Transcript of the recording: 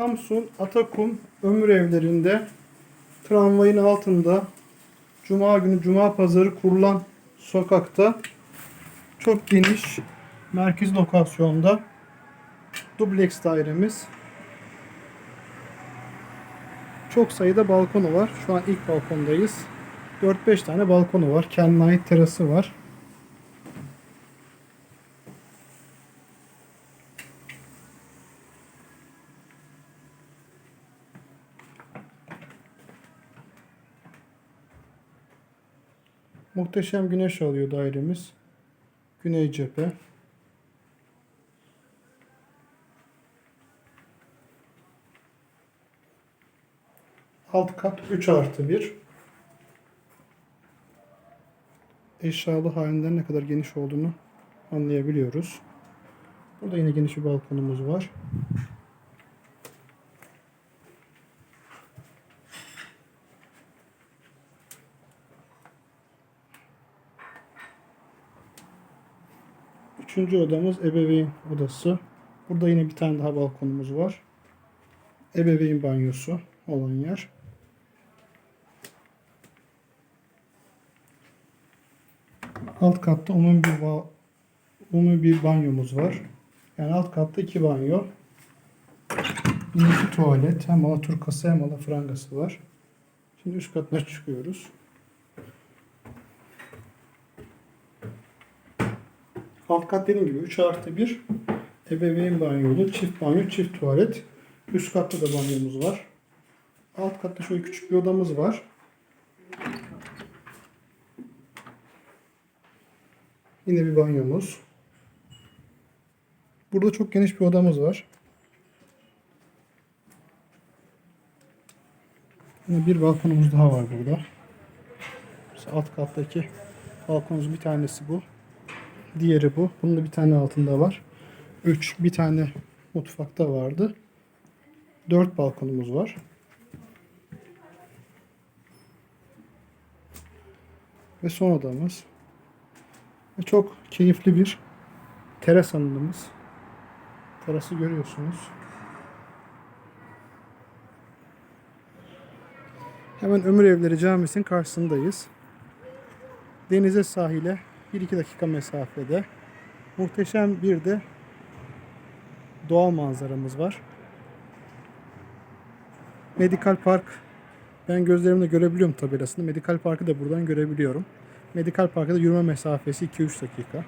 Samsun Atakum Ömür Evlerinde tramvayın altında Cuma günü Cuma pazarı kurulan sokakta çok geniş merkez lokasyonda dubleks dairemiz. Çok sayıda balkonu var. Şu an ilk balkondayız. 4-5 tane balkonu var. Kendine ait terası var. Muhteşem güneş alıyor dairemiz. Güney cephe. Alt kat 3 artı 1. Eşyalı halinden ne kadar geniş olduğunu anlayabiliyoruz. Burada yine geniş bir balkonumuz var. Üçüncü odamız ebeveyn odası. Burada yine bir tane daha balkonumuz var. Ebeveyn banyosu olan yer. Alt katta umumi bir, umumi bir banyomuz var. Yani alt katta iki banyo. Yine iki tuvalet. Hem alaturkası hem alafrangası var. Şimdi üst katına çıkıyoruz. Alt kat dediğim gibi 3 artı 1 ebeveyn banyolu, çift banyo, çift tuvalet. Üst katta da banyomuz var. Alt katta şöyle küçük bir odamız var. Yine bir banyomuz. Burada çok geniş bir odamız var. Yine bir balkonumuz daha var burada. Alt kattaki balkonumuz bir tanesi bu. Diğeri bu. Bunun da bir tane altında var. 3. Bir tane mutfakta vardı. 4 balkonumuz var. Ve son odamız. Ve çok keyifli bir teras alanımız. Terası görüyorsunuz. Hemen Ömür Evleri Camisi'nin karşısındayız. Denize sahile 1-2 dakika mesafede. Muhteşem bir de doğal manzaramız var. Medikal Park ben gözlerimle görebiliyorum tabelasını. Medikal Park'ı da buradan görebiliyorum. Medikal Park'a da yürüme mesafesi 2-3 dakika.